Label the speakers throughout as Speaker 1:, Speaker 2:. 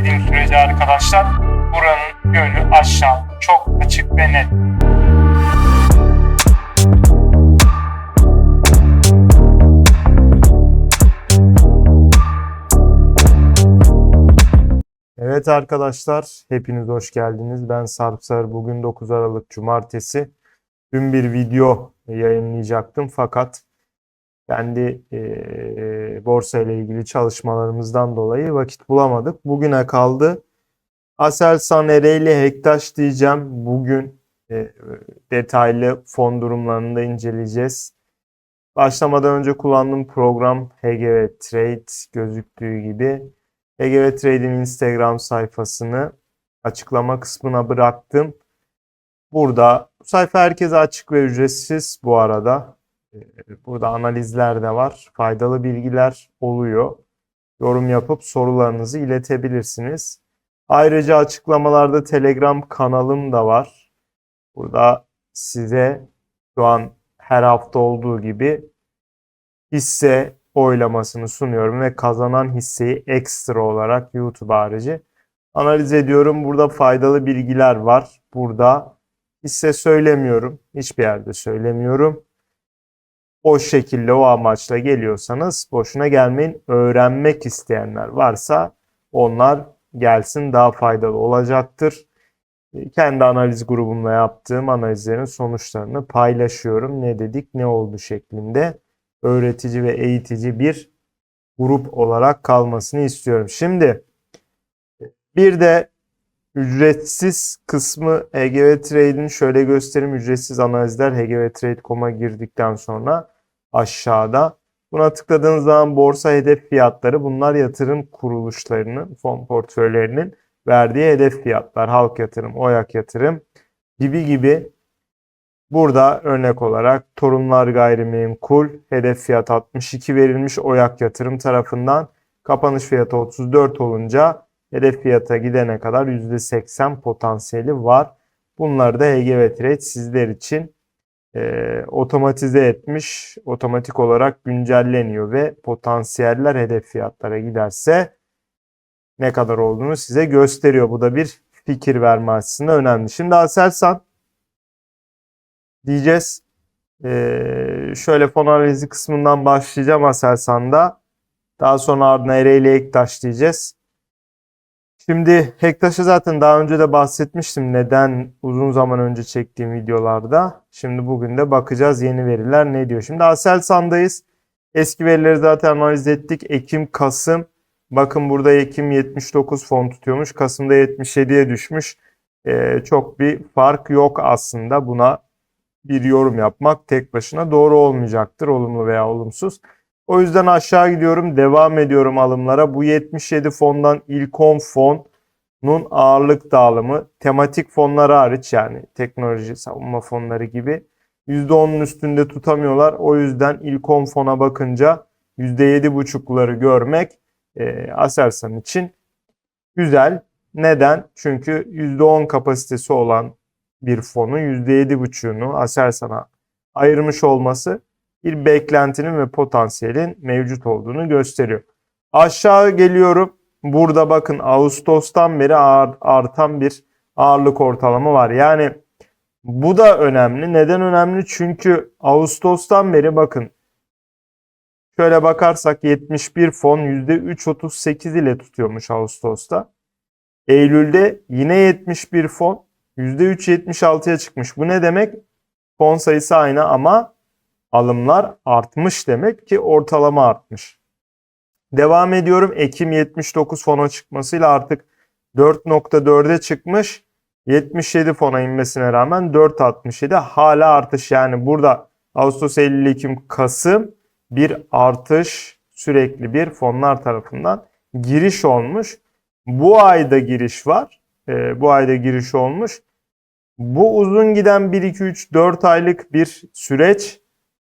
Speaker 1: Görmediğim sürece arkadaşlar buranın yönü aşağı çok açık ve net. Evet arkadaşlar, hepiniz hoş geldiniz. Ben Sarp Sarı. Bugün 9 Aralık Cumartesi. Dün bir video yayınlayacaktım fakat kendi eee borsa ile ilgili çalışmalarımızdan dolayı vakit bulamadık. Bugüne kaldı. Aselsan Ereğli Hektaş diyeceğim. Bugün eee, detaylı fon durumlarını da inceleyeceğiz. Başlamadan önce kullandığım program HGV Trade gözüktüğü gibi HGV Trade'in Instagram sayfasını açıklama kısmına bıraktım. Burada bu sayfa herkese açık ve ücretsiz bu arada. Ee, Burada analizler de var. Faydalı bilgiler oluyor. Yorum yapıp sorularınızı iletebilirsiniz. Ayrıca açıklamalarda Telegram kanalım da var. Burada size şu an her hafta olduğu gibi hisse oylamasını sunuyorum ve kazanan hisseyi ekstra olarak YouTube harici analiz ediyorum. Burada faydalı bilgiler var. Burada hisse söylemiyorum. Hiçbir yerde söylemiyorum. O şekilde o amaçla geliyorsanız boşuna gelmeyin. Öğrenmek isteyenler varsa onlar gelsin daha faydalı olacaktır. Kendi analiz grubumla yaptığım analizlerin sonuçlarını paylaşıyorum. Ne dedik ne oldu şeklinde öğretici ve eğitici bir grup olarak kalmasını istiyorum. Şimdi bir de ücretsiz kısmı HGV Trade'in şöyle göstereyim. Ücretsiz analizler hgvtrade.com'a girdikten sonra aşağıda. Buna tıkladığınız zaman borsa hedef fiyatları bunlar yatırım kuruluşlarının fon portföylerinin verdiği hedef fiyatlar. Halk yatırım, Oyak yatırım gibi gibi Burada örnek olarak Torunlar Gayrimenkul hedef fiyat 62 verilmiş Oyak Yatırım tarafından kapanış fiyatı 34 olunca hedef fiyata gidene kadar %80 potansiyeli var. Bunları da HGV Trade sizler için e, otomatize etmiş, otomatik olarak güncelleniyor ve potansiyeller hedef fiyatlara giderse ne kadar olduğunu size gösteriyor. Bu da bir fikir verme açısından önemli. Şimdi Aselsan diyeceğiz. Ee, şöyle fon analizi kısmından başlayacağım Aselsan'da. Daha sonra ardına Ereğli Ektaş diyeceğiz. Şimdi Hektaş'ı zaten daha önce de bahsetmiştim. Neden uzun zaman önce çektiğim videolarda. Şimdi bugün de bakacağız yeni veriler ne diyor. Şimdi Aselsan'dayız. Eski verileri zaten analiz ettik. Ekim, Kasım. Bakın burada Ekim 79 fon tutuyormuş. Kasım'da 77'ye düşmüş. Ee, çok bir fark yok aslında. Buna bir yorum yapmak tek başına doğru olmayacaktır. Olumlu veya olumsuz. O yüzden aşağı gidiyorum. Devam ediyorum alımlara. Bu 77 fondan ilk 10 fonun ağırlık dağılımı tematik fonları hariç yani teknoloji savunma fonları gibi %10'un üstünde tutamıyorlar. O yüzden ilk 10 fona bakınca %7,5'ları görmek e, Aselsan için güzel. Neden? Çünkü %10 kapasitesi olan bir fonun %7,5'unu Aselsan'a ayırmış olması bir beklentinin ve potansiyelin mevcut olduğunu gösteriyor. Aşağı geliyorum. Burada bakın Ağustos'tan beri artan bir ağırlık ortalama var. Yani bu da önemli. Neden önemli? Çünkü Ağustos'tan beri bakın şöyle bakarsak 71 fon %3.38 ile tutuyormuş Ağustos'ta. Eylül'de yine 71 fon %3.76'ya çıkmış. Bu ne demek? Fon sayısı aynı ama alımlar artmış demek ki ortalama artmış. Devam ediyorum. Ekim 79 fona çıkmasıyla artık 4.4'e çıkmış. 77 fona inmesine rağmen 4.67 hala artış. Yani burada Ağustos, Eylül, Ekim, Kasım bir artış sürekli bir fonlar tarafından giriş olmuş. Bu ayda giriş var. E, bu ayda giriş olmuş. Bu uzun giden 1 2 3 4 aylık bir süreç.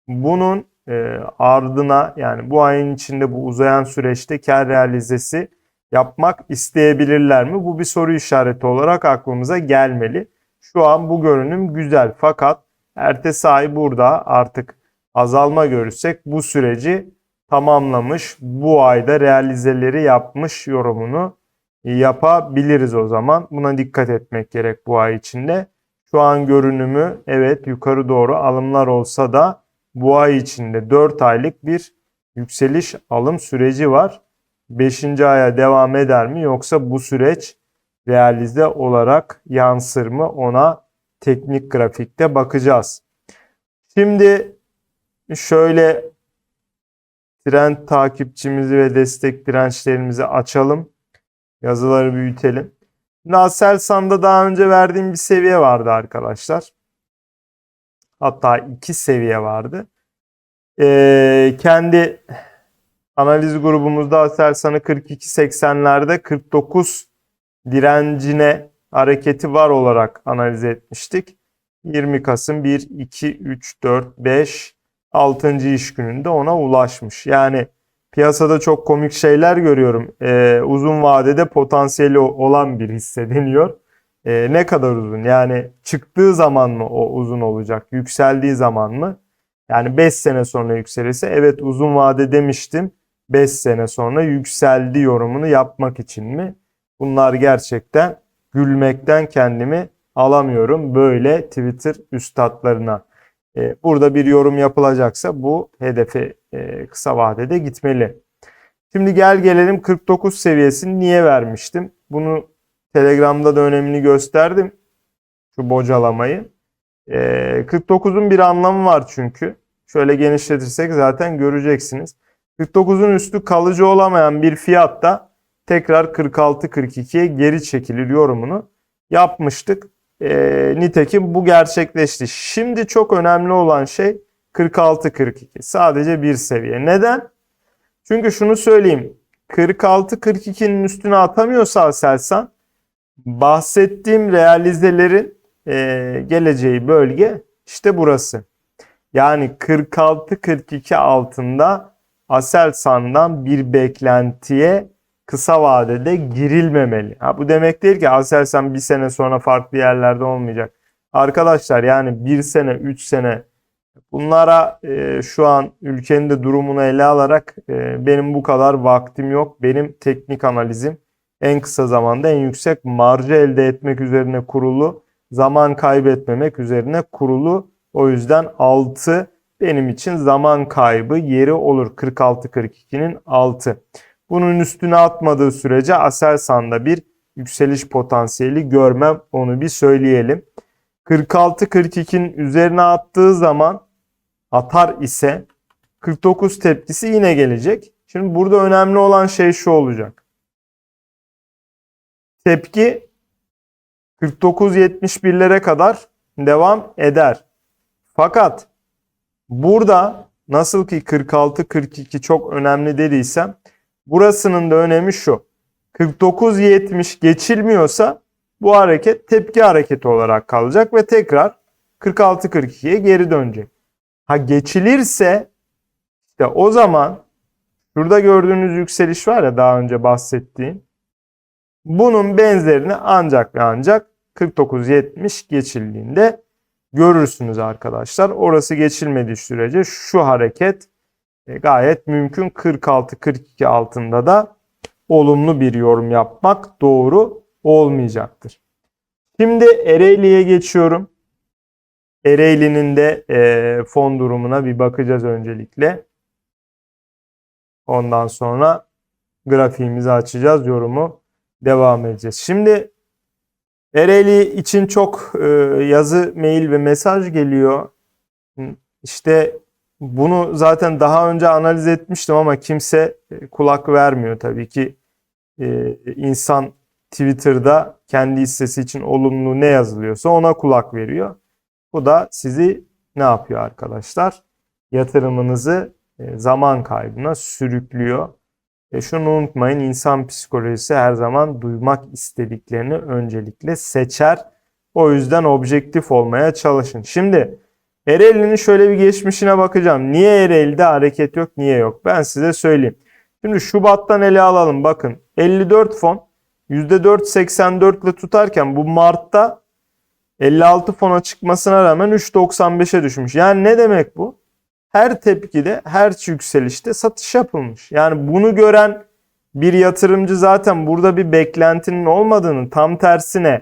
Speaker 1: Bunun e, ardına yani bu ayın içinde bu uzayan süreçte kar realizesi yapmak isteyebilirler mi? Bu bir soru işareti olarak aklımıza gelmeli. Şu an bu görünüm güzel fakat ertesi ay burada artık azalma görürsek bu süreci tamamlamış, bu ayda realizeleri yapmış yorumunu yapabiliriz o zaman. Buna dikkat etmek gerek bu ay içinde. Şu an görünümü evet yukarı doğru alımlar olsa da bu ay içinde 4 aylık bir yükseliş alım süreci var. 5. aya devam eder mi yoksa bu süreç realize olarak yansır mı ona teknik grafikte bakacağız. Şimdi şöyle trend takipçimizi ve destek dirençlerimizi açalım. Yazıları büyütelim. Aselsan'da daha önce verdiğim bir seviye vardı arkadaşlar. Hatta iki seviye vardı. Ee, kendi analiz grubumuzda Aselsan'ı 42.80'lerde 49 direncine hareketi var olarak analiz etmiştik. 20 Kasım 1, 2, 3, 4, 5, 6. iş gününde ona ulaşmış. Yani piyasada çok komik şeyler görüyorum. Ee, uzun vadede potansiyeli olan bir hisse deniyor. Ee, ne kadar uzun? Yani çıktığı zaman mı o uzun olacak? Yükseldiği zaman mı? Yani 5 sene sonra yükselirse evet uzun vade demiştim. 5 sene sonra yükseldi yorumunu yapmak için mi? Bunlar gerçekten gülmekten kendimi alamıyorum böyle Twitter üstadlarına. Ee, burada bir yorum yapılacaksa bu hedefe e, kısa vadede gitmeli. Şimdi gel gelelim 49 seviyesini niye vermiştim? Bunu Telegram'da da önemini gösterdim. Şu bocalamayı. 49'un ee, bir anlamı var çünkü. Şöyle genişletirsek zaten göreceksiniz. 49'un üstü kalıcı olamayan bir fiyatta tekrar 46-42'ye geri çekilir yorumunu yapmıştık. E, nitekim bu gerçekleşti. Şimdi çok önemli olan şey 46-42. Sadece bir seviye. Neden? Çünkü şunu söyleyeyim. 46-42'nin üstüne atamıyorsa Aselsan bahsettiğim realizelerin e, geleceği bölge işte burası. Yani 46-42 altında Aselsan'dan bir beklentiye kısa vadede girilmemeli. Ha, bu demek değil ki Aselsan bir sene sonra farklı yerlerde olmayacak. Arkadaşlar yani bir sene, üç sene bunlara e, şu an ülkenin de durumunu ele alarak e, benim bu kadar vaktim yok. Benim teknik analizim en kısa zamanda en yüksek marjı elde etmek üzerine kurulu, zaman kaybetmemek üzerine kurulu. O yüzden 6 benim için zaman kaybı yeri olur. 46-42'nin 6. Bunun üstüne atmadığı sürece Aselsan'da bir yükseliş potansiyeli görmem onu bir söyleyelim. 46-42'nin üzerine attığı zaman atar ise 49 tepkisi yine gelecek. Şimdi burada önemli olan şey şu olacak. Tepki 49-71'lere kadar devam eder. Fakat burada nasıl ki 46-42 çok önemli dediysem Burasının da önemi şu. 49-70 geçilmiyorsa bu hareket tepki hareketi olarak kalacak ve tekrar 46-42'ye geri dönecek. Ha geçilirse işte o zaman şurada gördüğünüz yükseliş var ya daha önce bahsettiğim. Bunun benzerini ancak ve ancak 49-70 geçildiğinde görürsünüz arkadaşlar. Orası geçilmediği sürece şu hareket e, gayet mümkün 46-42 altında da olumlu bir yorum yapmak doğru olmayacaktır. Şimdi Ereğli'ye geçiyorum. Ereğli'nin de e, fon durumuna bir bakacağız öncelikle. Ondan sonra grafiğimizi açacağız. Yorumu devam edeceğiz. Şimdi Ereğli için çok e, yazı, mail ve mesaj geliyor. İşte bunu zaten daha önce analiz etmiştim ama kimse e, kulak vermiyor tabii ki. Ee, insan Twitter'da kendi hissesi için olumlu ne yazılıyorsa ona kulak veriyor. Bu da sizi ne yapıyor arkadaşlar? Yatırımınızı e, zaman kaybına sürüklüyor. E şunu unutmayın insan psikolojisi her zaman duymak istediklerini öncelikle seçer. O yüzden objektif olmaya çalışın. Şimdi Ereğli'nin şöyle bir geçmişine bakacağım. Niye Ereğli'de hareket yok, niye yok? Ben size söyleyeyim. Şimdi Şubat'tan ele alalım. Bakın 54 fon %4.84 ile tutarken bu Mart'ta 56 fona çıkmasına rağmen 3.95'e düşmüş. Yani ne demek bu? Her tepkide, her yükselişte satış yapılmış. Yani bunu gören bir yatırımcı zaten burada bir beklentinin olmadığını tam tersine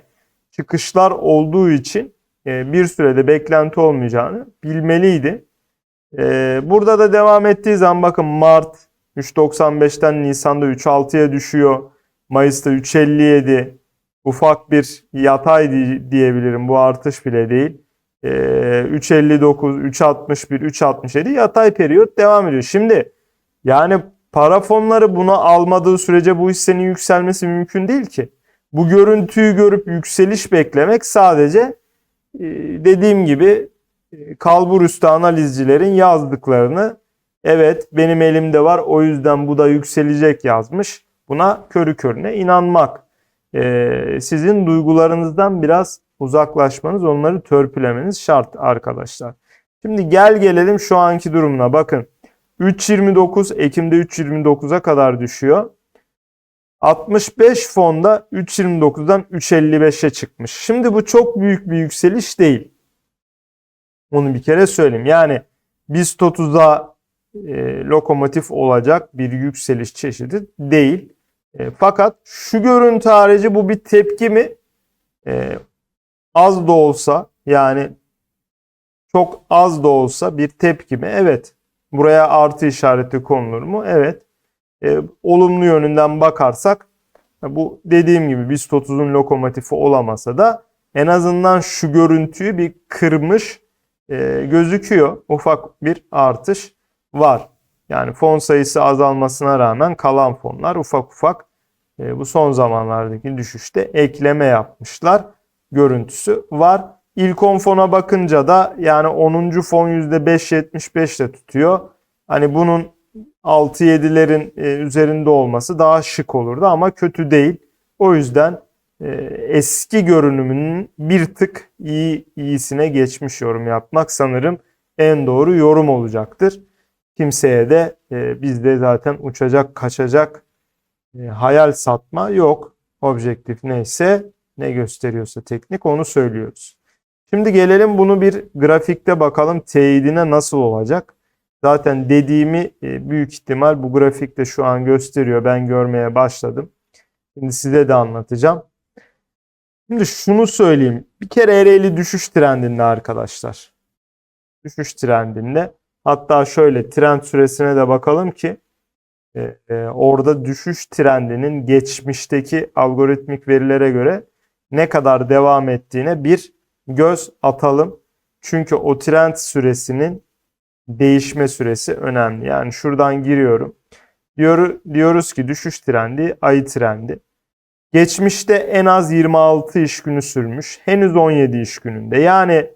Speaker 1: çıkışlar olduğu için e, bir sürede beklenti olmayacağını bilmeliydi. E, burada da devam ettiği zaman bakın Mart 3.95'ten Nisan'da 3.6'ya düşüyor. Mayıs'ta 3.57 ufak bir yatay diyebilirim. Bu artış bile değil. 3.59, 3.61, 3.67 yatay periyot devam ediyor. Şimdi yani para fonları bunu almadığı sürece bu hissenin yükselmesi mümkün değil ki. Bu görüntüyü görüp yükseliş beklemek sadece e, dediğim gibi e, kalbur üstü analizcilerin yazdıklarını evet benim elimde var o yüzden bu da yükselecek yazmış. Buna körü körüne inanmak. Ee, sizin duygularınızdan biraz uzaklaşmanız, onları törpülemeniz şart arkadaşlar. Şimdi gel gelelim şu anki durumuna bakın. 3.29 Ekim'de 3.29'a kadar düşüyor. 65 fonda 3.29'dan 3.55'e çıkmış. Şimdi bu çok büyük bir yükseliş değil. Onu bir kere söyleyeyim. Yani BIST 30'a e, lokomotif olacak bir yükseliş çeşidi değil. E, fakat şu görüntü harici bu bir tepki mi? E, az da olsa yani çok az da olsa bir tepki mi? Evet. Buraya artı işareti konulur mu? Evet. E, olumlu yönünden bakarsak bu dediğim gibi BIST 30'un lokomotifi olamasa da en azından şu görüntüyü bir kırmış e, gözüküyor. Ufak bir artış var. Yani fon sayısı azalmasına rağmen kalan fonlar ufak ufak e, bu son zamanlardaki düşüşte ekleme yapmışlar. Görüntüsü var. İlk 10 fona bakınca da yani 10. fon %5.75 ile tutuyor. Hani bunun 6-7'lerin e, üzerinde olması daha şık olurdu ama kötü değil. O yüzden e, eski görünümünün bir tık iyi iyisine geçmiş yorum yapmak sanırım en doğru yorum olacaktır. Kimseye de e, bizde zaten uçacak, kaçacak e, hayal satma yok. Objektif neyse, ne gösteriyorsa teknik onu söylüyoruz. Şimdi gelelim bunu bir grafikte bakalım teyidine nasıl olacak. Zaten dediğimi e, büyük ihtimal bu grafikte şu an gösteriyor. Ben görmeye başladım. Şimdi size de anlatacağım. Şimdi şunu söyleyeyim. Bir kere Ereğli düşüş trendinde arkadaşlar. Düşüş trendinde. Hatta şöyle trend süresine de bakalım ki e, e, orada düşüş trendinin geçmişteki algoritmik verilere göre ne kadar devam ettiğine bir göz atalım. Çünkü o trend süresinin değişme süresi önemli. Yani şuradan giriyorum. Diyor, diyoruz ki düşüş trendi ayı trendi. Geçmişte en az 26 iş günü sürmüş. Henüz 17 iş gününde. Yani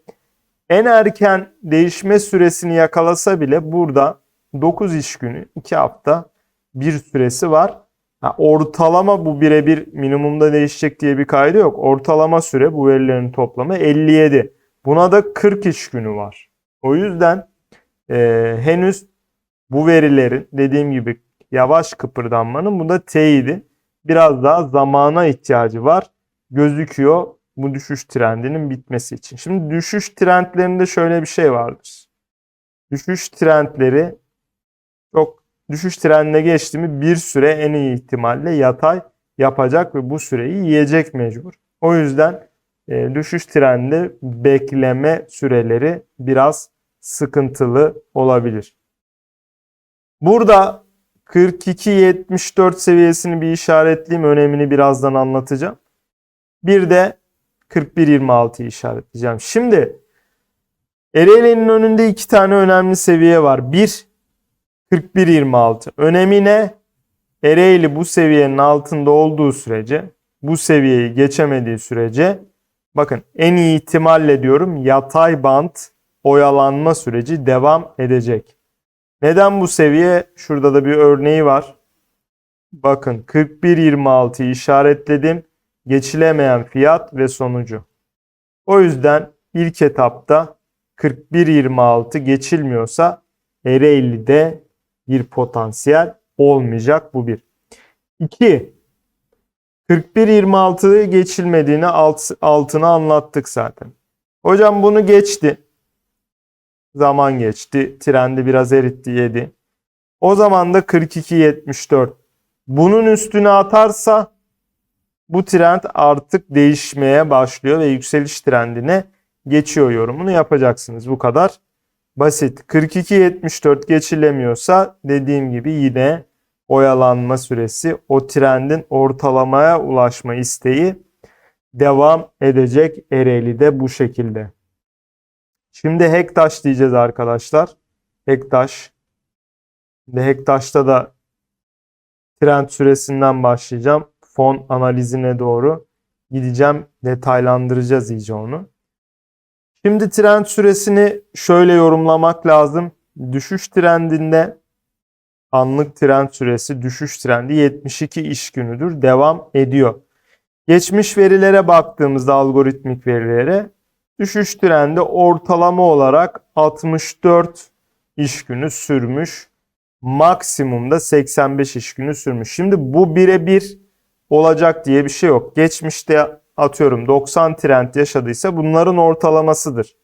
Speaker 1: en erken değişme süresini yakalasa bile burada 9 iş günü, 2 hafta bir süresi var. Ha, ortalama bu birebir minimumda değişecek diye bir kaydı yok. Ortalama süre bu verilerin toplamı 57. Buna da 40 iş günü var. O yüzden e, henüz bu verilerin dediğim gibi yavaş kıpırdanmanın bu da teyidi. Biraz daha zamana ihtiyacı var. Gözüküyor bu düşüş trendinin bitmesi için. Şimdi düşüş trendlerinde şöyle bir şey vardır. Düşüş trendleri düşüş trendine geçti mi bir süre en iyi ihtimalle yatay yapacak ve bu süreyi yiyecek mecbur. O yüzden e, düşüş trendi bekleme süreleri biraz sıkıntılı olabilir. Burada 42-74 seviyesini bir işaretleyeyim. Önemini birazdan anlatacağım. Bir de 41-26'yı işaretleyeceğim. Şimdi Ereğli'nin önünde iki tane önemli seviye var. Bir 41-26. Önemi ne? Ereğli bu seviyenin altında olduğu sürece, bu seviyeyi geçemediği sürece bakın en iyi ihtimalle diyorum yatay bant oyalanma süreci devam edecek. Neden bu seviye? Şurada da bir örneği var. Bakın 41.26'yı işaretledim. Geçilemeyen fiyat ve sonucu. O yüzden ilk etapta 41.26 geçilmiyorsa Ereğli'de bir potansiyel olmayacak bu bir. 2. 41.26'yı geçilmediğini alt, altına anlattık zaten. Hocam bunu geçti. Zaman geçti. Trendi biraz eritti yedi. O zaman da 42.74. Bunun üstüne atarsa bu trend artık değişmeye başlıyor ve yükseliş trendine geçiyor yorumunu yapacaksınız. Bu kadar basit. 42.74 geçilemiyorsa dediğim gibi yine oyalanma süresi o trendin ortalamaya ulaşma isteği devam edecek Ereğli'de bu şekilde. Şimdi Hektaş diyeceğiz arkadaşlar. Hektaş. Şimdi Hektaş'ta da trend süresinden başlayacağım. Fon analizine doğru gideceğim. Detaylandıracağız iyice onu. Şimdi trend süresini şöyle yorumlamak lazım. Düşüş trendinde anlık trend süresi düşüş trendi 72 iş günüdür. Devam ediyor. Geçmiş verilere baktığımızda algoritmik verilere düşüş trendi ortalama olarak 64 iş günü sürmüş. Maksimumda 85 iş günü sürmüş. Şimdi bu birebir olacak diye bir şey yok. Geçmişte atıyorum 90 trend yaşadıysa bunların ortalamasıdır.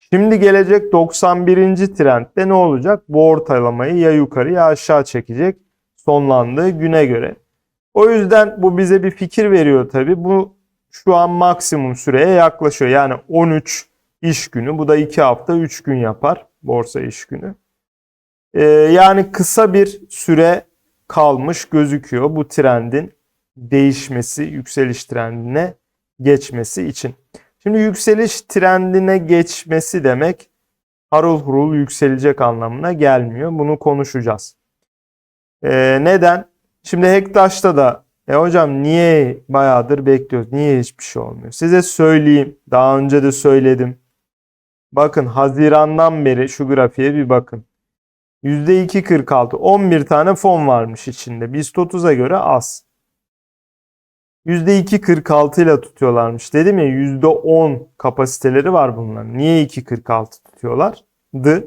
Speaker 1: Şimdi gelecek 91. trendde ne olacak? Bu ortalamayı ya yukarı ya aşağı çekecek sonlandığı güne göre. O yüzden bu bize bir fikir veriyor tabi. Bu şu an maksimum süreye yaklaşıyor. Yani 13 iş günü. Bu da 2 hafta 3 gün yapar borsa iş günü. Ee, yani kısa bir süre kalmış gözüküyor bu trendin değişmesi, yükseliş trendine geçmesi için. Şimdi yükseliş trendine geçmesi demek harul hurul yükselecek anlamına gelmiyor. Bunu konuşacağız. Ee, neden? Şimdi Hektaş'ta da e hocam niye bayağıdır bekliyoruz? Niye hiçbir şey olmuyor? Size söyleyeyim. Daha önce de söyledim. Bakın Haziran'dan beri şu grafiğe bir bakın. %2.46 11 tane fon varmış içinde. BIST 30'a göre az. %2.46 ile tutuyorlarmış. Dedim ya %10 kapasiteleri var bunların. Niye 2.46 tutuyorlar? D.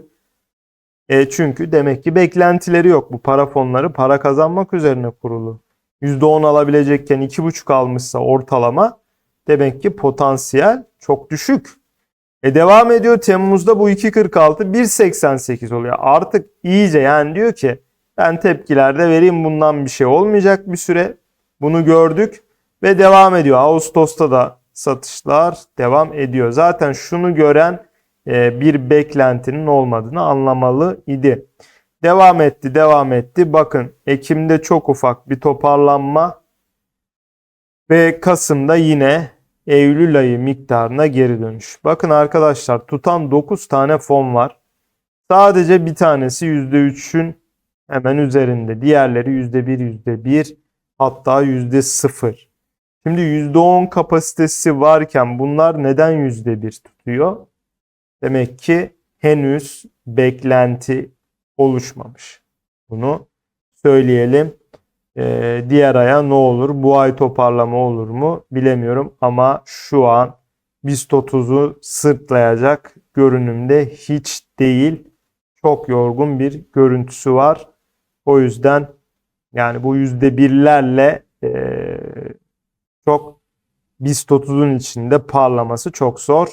Speaker 1: E çünkü demek ki beklentileri yok. Bu para fonları para kazanmak üzerine kurulu. %10 alabilecekken 2.5 almışsa ortalama demek ki potansiyel çok düşük. E devam ediyor Temmuz'da bu 2.46 1.88 oluyor. Artık iyice yani diyor ki ben tepkilerde vereyim bundan bir şey olmayacak bir süre. Bunu gördük ve devam ediyor. Ağustos'ta da satışlar devam ediyor. Zaten şunu gören e, bir beklentinin olmadığını anlamalı idi. Devam etti, devam etti. Bakın Ekim'de çok ufak bir toparlanma ve Kasım'da yine Eylül ayı miktarına geri dönüş. Bakın arkadaşlar tutan 9 tane fon var. Sadece bir tanesi %3'ün hemen üzerinde. Diğerleri %1, %1 hatta %0. Şimdi %10 kapasitesi varken bunlar neden %1 tutuyor? Demek ki henüz beklenti oluşmamış. Bunu söyleyelim. Ee, diğer aya ne olur? Bu ay toparlama olur mu? Bilemiyorum ama şu an BIST 30'u sırtlayacak görünümde hiç değil. Çok yorgun bir görüntüsü var. O yüzden yani bu %1'lerle e, çok BIST 30'un içinde parlaması çok zor.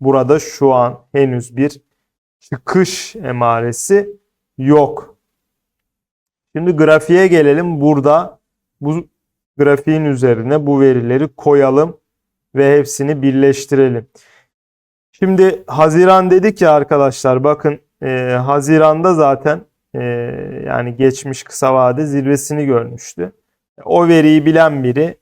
Speaker 1: Burada şu an henüz bir çıkış emaresi yok. Şimdi grafiğe gelelim. Burada bu grafiğin üzerine bu verileri koyalım ve hepsini birleştirelim. Şimdi Haziran dedik ya arkadaşlar bakın e, Haziran'da zaten e, yani geçmiş kısa vade zirvesini görmüştü. O veriyi bilen biri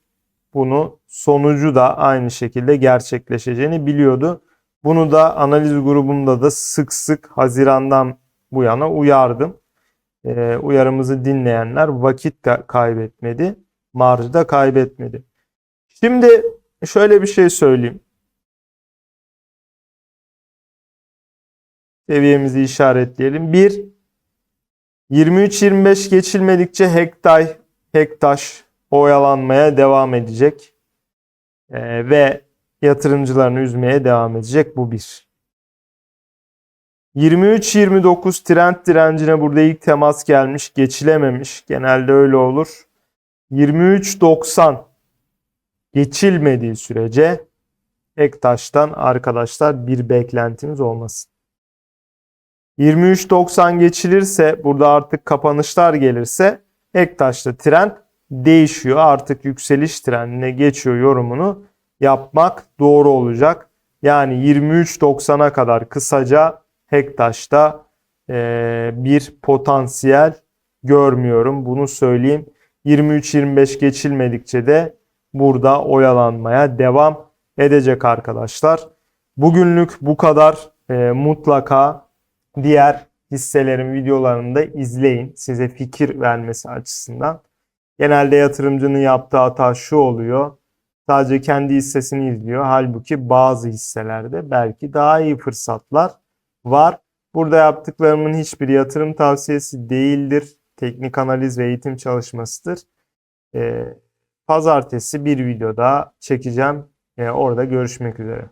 Speaker 1: bunu sonucu da aynı şekilde gerçekleşeceğini biliyordu. Bunu da analiz grubunda da sık sık Haziran'dan bu yana uyardım. E, uyarımızı dinleyenler vakit de kaybetmedi, marjı da kaybetmedi. Şimdi şöyle bir şey söyleyeyim. Seviyemizi işaretleyelim. Bir, 23-25 geçilmedikçe Hektay, Hektaş oyalanmaya devam edecek. Ee, ve yatırımcılarını üzmeye devam edecek. Bu bir. 23-29 trend direncine burada ilk temas gelmiş. Geçilememiş. Genelde öyle olur. 23-90 geçilmediği sürece Ektaş'tan arkadaşlar bir beklentiniz olmasın. 23.90 geçilirse burada artık kapanışlar gelirse Ektaş'ta trend değişiyor. Artık yükseliş trendine geçiyor yorumunu yapmak doğru olacak. Yani 23.90'a kadar kısaca Hektaş'ta eee, bir potansiyel görmüyorum. Bunu söyleyeyim. 23-25 geçilmedikçe de burada oyalanmaya devam edecek arkadaşlar. Bugünlük bu kadar. Eee, mutlaka diğer hisselerin videolarını da izleyin. Size fikir vermesi açısından. Genelde yatırımcının yaptığı hata şu oluyor. Sadece kendi hissesini izliyor. Halbuki bazı hisselerde belki daha iyi fırsatlar var. Burada yaptıklarımın hiçbir yatırım tavsiyesi değildir. Teknik analiz ve eğitim çalışmasıdır. Ee, pazartesi bir video daha çekeceğim. Ee, orada görüşmek üzere.